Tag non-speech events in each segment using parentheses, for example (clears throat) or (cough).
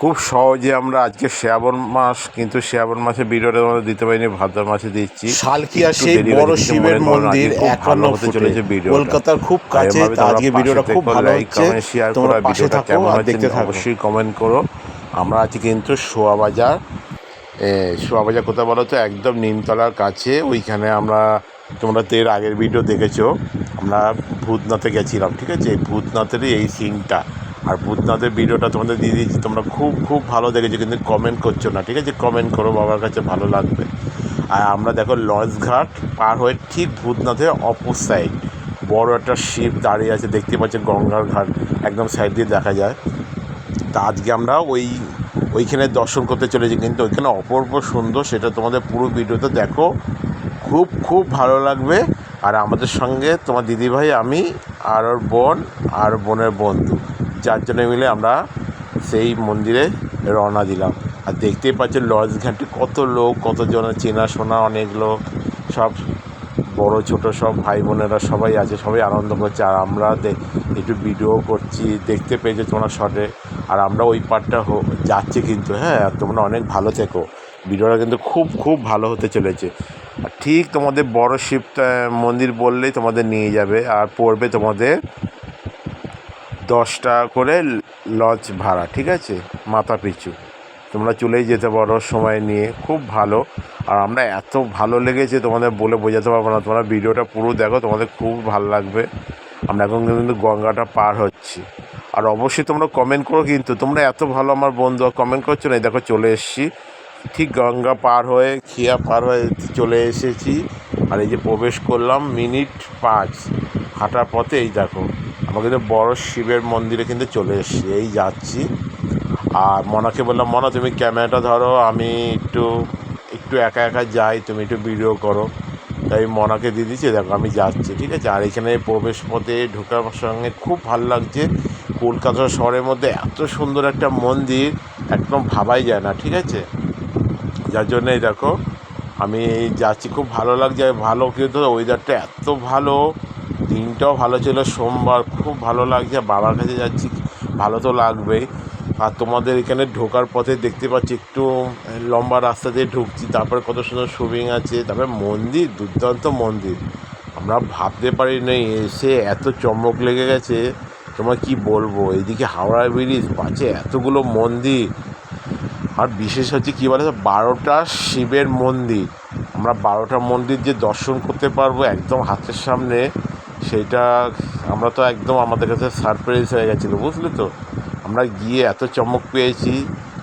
খুব সহজে আমরা আজকে শ্রাবণ মাস কিন্তু শ্রাবণ মাসে ভিডিওটা আমরা দিতে পারিনি ভাদ্র মাসে দিচ্ছি। একটু সেই বড় শিবের মনে মন্দির আজকে ভালো হতে চলেছে ভিডিওটা। কলকাতার খুব কাছে আজকে ভিডিওটা খুব ভালো হচ্ছে। শেয়ার করো, ভিডিওটা কেমন দেখতে থাকো। অবশ্যই কমেন্ট করো। আমরা আছি কিন্তু শোয়া বাজার শোয়া বাজার কোথায় বলো তো? একদম নিমতলার কাছে। ওইখানে আমরা তোমরা তো এর আগের ভিডিও দেখেছ। আমরা ভূতনাথে গেছিলাম ঠিক আছে? এই ভূতনাথেরই এই সিনটা আর ভূতনাথের ভিডিওটা তোমাদের দিয়ে দিয়েছি। তোমরা খুব খুব ভালো দেখেছ, কিন্তু কমেন্ট করছ না, ঠিক আছে? কমেন্ট করো, বাবার কাছে ভালো লাগবে। আর আমরা দেখো লঞ্চ ঘাট পার হয়ে ঠিক ভূতনাথের অপর সাইড বড় একটা শিপ দাঁড়িয়ে আছে, দেখতে পাচ্ছেন গঙ্গার ঘাট, একদম সাইড দিয়ে দেখা যায়। তা আজকে আমরা ওই, ওইখানে দর্শন করতে চলেছি, কিন্তু ওইখানে অপূর্ব সুন্দর, সেটা তোমাদের পুরো ভিডিওতে দেখো। খুব খুব ভালো লাগবে। আর আমাদের সঙ্গে তোমার দিদিভাই, আমি, আর ওর বোন, আর বোনের বন্ধু। চারজনে মিলে আমরা সেই মন্দিরে রওনা দিলাম। আর দেখতেই পাচ্ছেন লজ ঘাটে কত লোক কতজনের চেনাশোনা অনেক লোক, সব বড়, ছোট সব ভাই বোনেরা সবাই আছে, সবাই আনন্দ করছে। আর আমরা একটু ভিডিও করছি, দেখতে পেয়েছ তোমরা শটে। আর আমরা ওই পার্টটা যাচ্ছি কিন্তু হ্যাঁ আর তোমরা অনেক ভালো থেকো। ভিডিওটা কিন্তু খুব খুব ভালো হতে চলেছে। ঠিক তোমাদের বড় শিবটা মন্দির বললেই তোমাদের নিয়ে যাবে, আর পড়বে তোমাদের দশ টাকা করে লঞ্চ ভাড়া, ঠিক আছে? মাথা পিছু। তোমরা চলেই যেতে পারো সময় নিয়ে, খুব ভালো। আর আমরা এত ভালো লেগেছে তোমাদের বলে বোঝাতে পারব না। তোমরা ভিডিওটা পুরো দেখো, তোমাদের খুব ভালো লাগবে। আমরা এখন কিন্তু গঙ্গাটা পার হচ্ছি। আর অবশ্যই তোমরা কমেন্ট করো কিন্তু, তোমরা এত ভালো আমার বন্ধু কমেন্ট করছ না দেখো চলে এসেছি। ঠিক গঙ্গা পার হয়ে, খিয়া পার হয়ে চলে এসেছি। আর এই যে প্রবেশ করলাম, মিনিট পাঁচ। হাঁটার পথে, এই দেখো। আমরা কিন্তু বড় শিবের মন্দিরে কিন্তু চলে এসেছি, এই যাচ্ছি। আর মনাকে বললাম, মনা, তুমি ক্যামেরাটা ধরো, আমি একটু একটু একা একা যাই, তুমি একটু ভিডিও করো। তাই মনাকে দিয়ে দিচ্ছি, দেখো আমি যাচ্ছি, ঠিক আছে? আর এখানে প্রবেশ পথে ঢোকার সঙ্গে খুব ভালো লাগছে, কলকাতা শহরের মধ্যে এত সুন্দর একটা মন্দির, একদম ভাবাই যায় না, ঠিক আছে? যার জন্য এই দেখো, আমি যাচ্ছি, খুব ভালো লাগছে, ভালো কিন্তু ওয়েদারটা এত ভালো। দিনটাও ভালো ছিল, সোমবার খুব ভালো লাগছে, বাবার কাছে যাচ্ছি, ভালো তো লাগবেই। আর তোমাদের এখানে ঢোকার পথে দেখতে পাচ্ছি একটু লম্বা রাস্তা দিয়ে ঢুকছি, তারপরে কত সুন্দর সুইমিং আছে, তারপরে মন্দির, দুর্দান্ত মন্দির। আমরা ভাবতে পারি নাই, এসে এত চমক লেগে গেছে, তোমার কি বলব? এদিকে হাওড়া ব্রিজ, পাশে এতগুলো মন্দির। আর বিশেষ হচ্ছে কী বলে বারোটা শিবের মন্দির। আমরা বারোটা মন্দির যে দর্শন করতে পারব একদম হাতের সামনে। সেটা আমরা তো একদম আমাদের কাছে সারপ্রাইজ হয়ে গেছিল, বুঝলে তো? আমরা গিয়ে এত চমক পেয়েছি,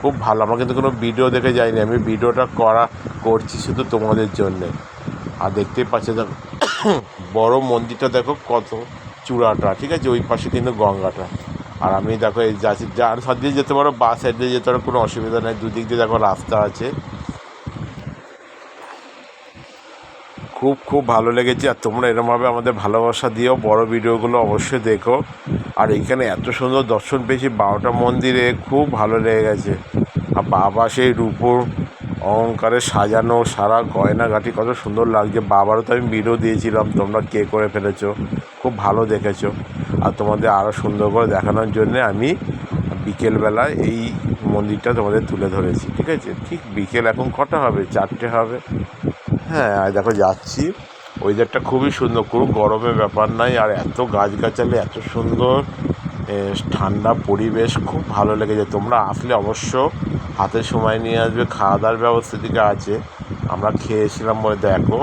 খুব ভালো। আমরা কিন্তু কোনো ভিডিও দেখে যাইনি। আমি ভিডিওটা করা, করছি শুধু তোমাদের জন্যে। আর দেখতেই পাচ্ছ, দেখো, বড় মন্দিরটা দেখো কত চূড়াটা, ঠিক আছে? ওই পাশে কিন্তু গঙ্গাটা। আর আমি দেখো এই যাচ্ছি, যার সাইড দিয়ে যেতে পারো বাস সাইড দিয়ে যেতে পারো, কোনো অসুবিধা নেই। দুদিক দিয়ে দেখো রাস্তা আছে। খুব খুব ভালো লেগেছে, আর তোমরা এরমভাবে আমাদের ভালোবাসা দিও। বড় ভিডিওগুলো অবশ্যই দেখো। আর এখানে এত সুন্দর দর্শন পেয়েছি, বারোটা মন্দিরে খুব ভালো লেগে গেছে। আর বাবা সেই রূপোর অহংকারে সাজানো সারা গয়নাগাটি কত সুন্দর লাগছে। বাবারও তো আমি ভিডিও দিয়েছিলাম, তোমরা কে করে ফেলেছো, খুব ভালো দেখেছ। আর তোমাদের আরও সুন্দর করে দেখানোর জন্যে আমি বিকেলবেলা এই মন্দিরটা তোমাদের তুলে ধরেছি, ঠিক আছে? ঠিক বিকেল এখন কটা হবে? চারটে হবে। হ্যাঁ আর দেখো যাচ্ছি। ওয়েদারটা খুবই সুন্দর, কোনো গরমের ব্যাপার নাই। আর এত গাছগাছালি, এত সুন্দর ঠান্ডা পরিবেশ, খুব ভালো লেগেছে। তোমরা আসলে অবশ্য হাতে সময় নিয়ে আসবে খাওয়া দাওয়ার ব্যবস্থা দিকে আছে। আমরা খেয়েছিলাম বলে দেখো,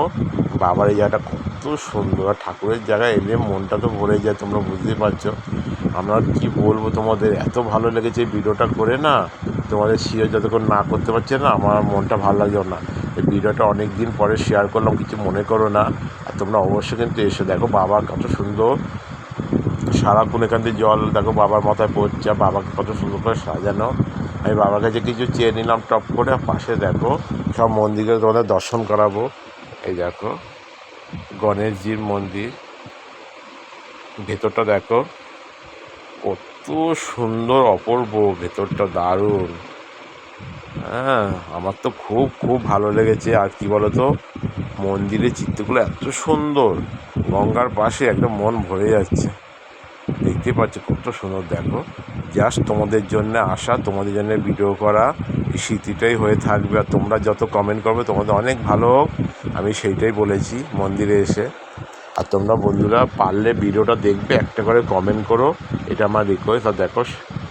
বাবার এই জায়গাটা কত সুন্দর। আর ঠাকুরের জায়গায় এলে মনটা তো ভরে যায়, তোমরা বুঝতেই পারছ। আমরা কি বলব তোমাদের, এত ভালো লেগেছে ভিডিওটা করে না? তোমাদের শেয়ার যতক্ষণ না করতে পারছে না, আমার মনটা ভালো লাগছে না। এই ভিডিওটা অনেক দিন পরে শেয়ার করলাম, কিছু মনে করো না। আর তোমরা অবশ্যই কিন্তু এসে দেখো, বাবা কত সুন্দর সারাক্ষণ এখান থেকে জল, দেখো বাবার মাথায় পড়ছে বাবাকে কত সুন্দর করে সাজানো। আমি বাবার কাছে কিছু চেয়ে নিলাম, টপ করে পাশে দেখো, সব মন্দিরে তোমাদের দর্শন করাবো। এই দেখো, গণেশজির মন্দির। ভেতরটা দেখো, কত সুন্দর অপূর্ব, ভেতরটা দারুণ। হ্যাঁ আমার তো খুব খুব ভালো লেগেছে। আর কি বলতো, মন্দিরের চিত্রগুলো এত সুন্দর। গঙ্গার পাশে একদম মন ভরে যাচ্ছে। দেখতে পাচ্ছ কত সুন্দর, দেখো। জাস্ট তোমাদের জন্য আসা তোমাদের জন্য ভিডিও করা। এই স্মৃতিটাই হয়ে থাকবে। আর তোমরা যত কমেন্ট করবে, তোমাদের অনেক ভালো হোক। আমি সেইটাই বলেছি মন্দিরে এসে। আর তোমরা বন্ধুরা, পারলে ভিডিওটা দেখবে, একটা করে কমেন্ট করো। এটা আমার রিকোয়েস্ট আর দেখো,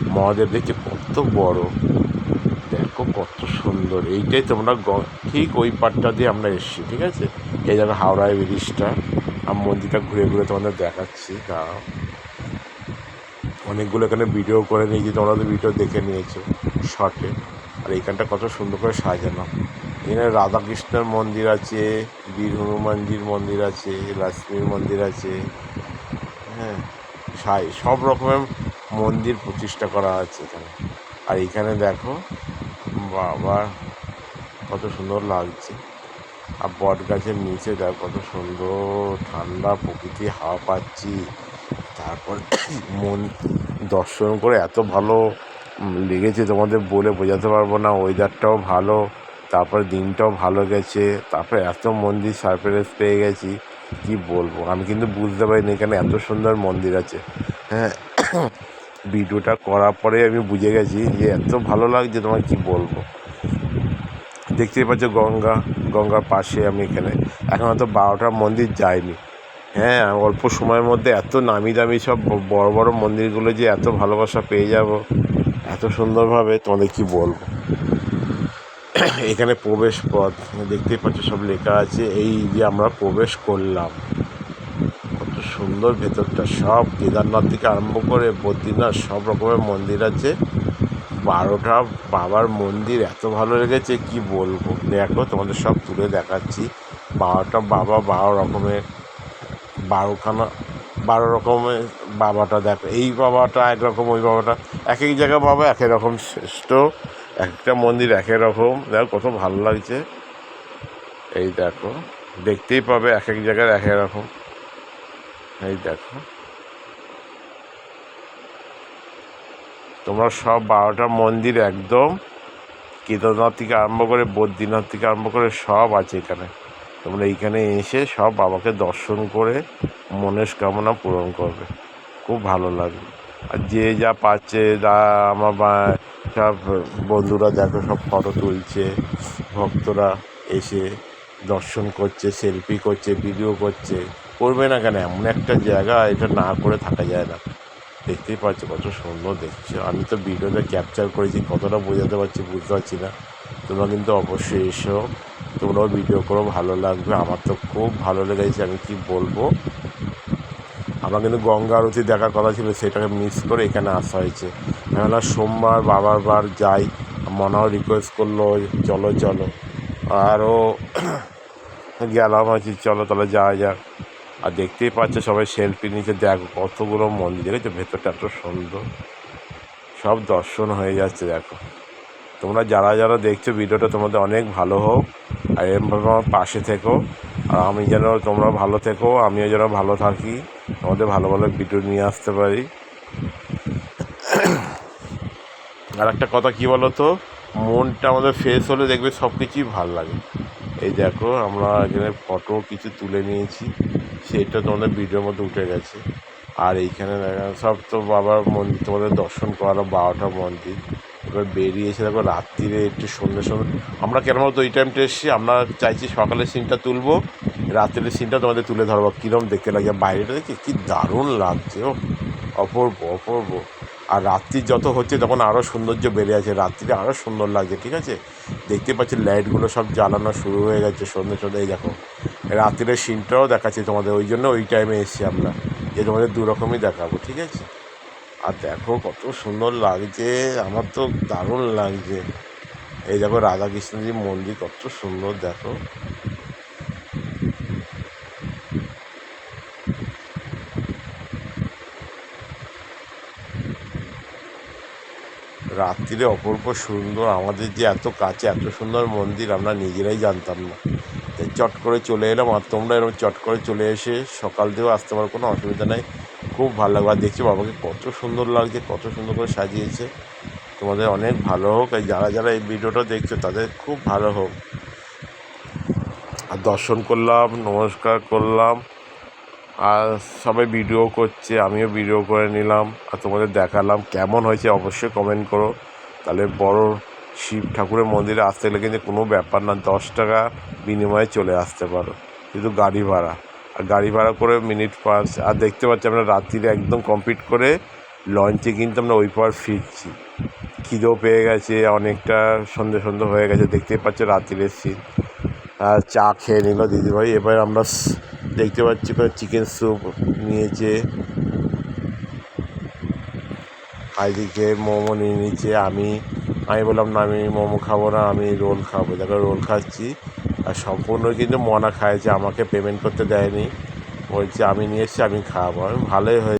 মহাদেব দেখছি কত বড়। কত সুন্দর। এইটাই তোমরা ঠিক ওই পাটটা দিয়ে আমরা এসেছি, ঠিক আছে? এই দেখো হাওড়ায় ব্রিজটা। আমি মন্দিরটা ঘুরে ঘুরে তোমাদের দেখাচ্ছি, দাঁড়াও। অনেকগুলো এখানে ভিডিও করে নিয়েছি, তোমরা তো ভিডিও দেখে নিয়েছো শর্টে আর এইখানটা কত সুন্দর করে সাজানো। এখানে রাধাকৃষ্ণের মন্দির আছে, বীর হনুমানজির মন্দির আছে, লক্ষ্মীর মন্দির আছে হ্যাঁ? সাই, সব রকমের মন্দির প্রতিষ্ঠা করা আছে এখানে। আর এখানে দেখো বাবা, কত সুন্দর লাগছে। আর বট গাছের নিচে দেখো, কত সুন্দর ঠান্ডা প্রকৃতি হাওয়া পাচ্ছি। তারপর (clears throat) মন দর্শন করে এত ভালো লেগেছে তোমাদের বলে বোঝাতে পারব না। ওয়েদারটাও ভালো, তারপর দিনটাও ভালো গেছে, তারপরে এত মন্দির সারপ্রাইজ পেয়ে গেছি, কি বলব? আমি কিন্তু বুঝতে পারিনি এখানে এত সুন্দর মন্দির আছে। হ্যাঁ ভিডিওটা করার পরে আমি বুঝে গেছি যে এত ভালো লাগছে তোমার কি বলব। দেখতেই পাচ্ছ গঙ্গা, গঙ্গার পাশে আমি এখানে। এখন হয়তো বারোটা মন্দির যাইনি। হ্যাঁ অল্প সময়ের মধ্যে এত নামি দামি সব বড় বড় মন্দিরগুলো যে এত ভালোবাসা পেয়ে যাব, এত সুন্দরভাবে তোমাদের কি বলব। এখানে প্রবেশ পথ, দেখতেই পাচ্ছ সব লেখা আছে, এই যে আমরা প্রবেশ করলাম। সুন্দর ভেতরটা সব কেদারনাথ থেকে আরম্ভ করে বদ্রীনাথ, সব রকমের মন্দির আছে। বারোটা বাবার মন্দির, এত ভালো লেগেছে, কি বলব? দেখো, তোমাদের সব তুলে দেখাচ্ছি। বারোটা বাবা বারো রকমের, বারোখানা, বারো রকমের বাবাটা দেখো। এই বাবাটা একরকম ওই বাবাটা এক এক জায়গায় বাবা এক এক রকম শ্রেষ্ঠ। একটা মন্দির এক এক রকম। দেখো, কত ভালো লাগছে। এই দেখো, দেখতেই পাবে এক এক জায়গায় এক এক রকম। এই দেখো। তোমরা সব বারোটা মন্দির একদম কেদারনাথ থেকে আরম্ভ করে বদ্রীনাথ থেকে আরম্ভ করে সব আছে এখানে। তোমরা এইখানে এসে সব বাবাকে দর্শন করে মনের কামনা পূরণ করবে। খুব ভালো লাগবে। আর যে যা পাচ্ছে, যা আমার বা সব বন্ধুরা দেখো, সব ফটো তুলছে, ভক্তরা এসে দর্শন করছে, সেলফি করছে, ভিডিও করছে। করবে না কেন? এমন একটা জায়গা, এটা না করে থাকা যায় না। দেখতেই পাচ্ছ কত সুন্দর দেখছ। আমি তো ভিডিওতে ক্যাপচার করেছি, কতটা বোঝাতে পারছি বুঝতে পারছি না। তোমরা কিন্তু অবশ্যই এসো, তোমরাও ভিডিও করো, ভালো লাগবে। আমার তো খুব ভালো লেগেছে, আমি কি বলব? আমার কিন্তু গঙ্গা আরতি দেখার কথা ছিল, সেটাকে মিস করে এখানে আসা হয়েছে। কেননা সোমবার বাবার বার যাই। মনাও রিকোয়েস্ট করল, চলো চলো। আরও (clears throat) গেলাম আছি চলো তাহলে যাওয়া যাক। আর দেখতেই পাচ্ছ সবাই সেলফি নিচে দেখো কতগুলো মন্দির, দেখেছ? ভেতরটা এত সুন্দর। সব দর্শন হয়ে যাচ্ছে, দেখো। তোমরা যারা যারা দেখছ ভিডিওটা, তোমাদের অনেক ভালো হোক। আর এরমভাবে আমার পাশে থেকো। আর আমি যেন তোমরা ভালো থেকো, আমিও যেন ভালো থাকি। তোমাদের ভালো ভালো ভিডিও নিয়ে আসতে পারি। আর একটা কথা, কী বলো তো মনটা আমাদের ফ্রেশ হলে দেখবে সব কিছুই ভালো লাগে। এই দেখো, আমরা এখানে ফটো কিছু তুলে নিয়েছি। সেটা তোমাদের ভিডিওর মধ্যে উঠে গেছে। আর এইখানে দেখা সব তো বাবার মন্দির, তোমাদের দর্শন করালো বারোটা মন্দির। এবার বেরিয়ে এসে দেখো রাত্রিরে একটু সন্ধ্যে সন্ধ্যে। আমরা কেন মতো ওই টাইমটা এসেছি, আমরা চাইছি সকালের সিনটা তুলবো, রাত্রের সিনটা তোমাদের তুলে ধরবো। কীরকম দেখতে লাগে বাইরেটা দেখি কী দারুণ লাগছে, ও। অপূর্ব অপূর্ব। আর রাত্রি যত হচ্ছে, তখন আরও সৌন্দর্য বেড়ে আছে। রাত্রিতে আরও সুন্দর লাগছে, ঠিক আছে? দেখতে পাচ্ছি লাইটগুলো সব জ্বালানো শুরু হয়ে গেছে সন্ধ্যে সন্ধ্যে, এই দেখো। রাত্রিরের সিনটাও দেখাচ্ছি তোমাদের, ওই জন্য ওই টাইমে এসেছি আমরা, যে তোমাদের দু রকমই দেখাবো, ঠিক আছে? আর দেখো কত সুন্দর লাগছে, আমার তো দারুণ লাগছে। এই দেখো রাধাকৃষ্ণজির মন্দির কত সুন্দর, দেখো। রাত্রিরে অপূর্ব সুন্দর, আমাদের যে এত কাছে এত সুন্দর মন্দির, আমরা নিজেরাই জানতাম না। চট করে চলে এলাম আর তোমরা এরকম চট করে চলে এসে সকাল দিয়েও আসতে পারো, কোনো অসুবিধা নেই। খুব ভালো লাগবে আর দেখছি বাবাকে কত সুন্দর লাগছে, কত সুন্দর করে সাজিয়েছে। তোমাদের অনেক ভালো হোক, আর যারা যারা এই ভিডিওটা দেখছ, তাদের খুব ভালো হোক। আর দর্শন করলাম, নমস্কার করলাম, আর সবাই ভিডিও করছে, আমিও ভিডিও করে নিলাম। আর তোমাদের দেখালাম কেমন হয়েছে, অবশ্যই কমেন্ট করো। তাহলে বড় শিব ঠাকুরের মন্দিরে আসতে গেলে কিন্তু কোনো ব্যাপার না, দশ টাকা বিনিময়ে চলে আসতে পারো। কিন্তু গাড়ি ভাড়া। আর গাড়ি ভাড়া করে মিনিট পাঁচ আর দেখতে পাচ্ছি আমরা রাত্রিরে একদম কমপ্লিট করে লঞ্চে কিন্তু আমরা ওই পার ফিরছি। খিদেও পেয়ে গেছে, অনেকটা সন্ধে সন্ধে হয়ে গেছে, দেখতেই পাচ্ছ রাত্রিরের সিন আর চা খেয়ে নিল দিদিভাই। এবার আমরা দেখতে পাচ্ছি চিকেন স্যুপ নিয়েছে। আর এদিকে মোমো নিয়ে নিচ্ছে আমি আমি বললাম, না, আমি মোমো খাব না, আমি রোল খাব। দেখো, রোল খাচ্ছি। আর সম্পূর্ণ কিন্তু মনা খাইছে আমাকে পেমেন্ট করতে দেয়নি। বলছে, আমি নিয়ে এসছি, আমি খাব। আমি ভালোই হয়েছে।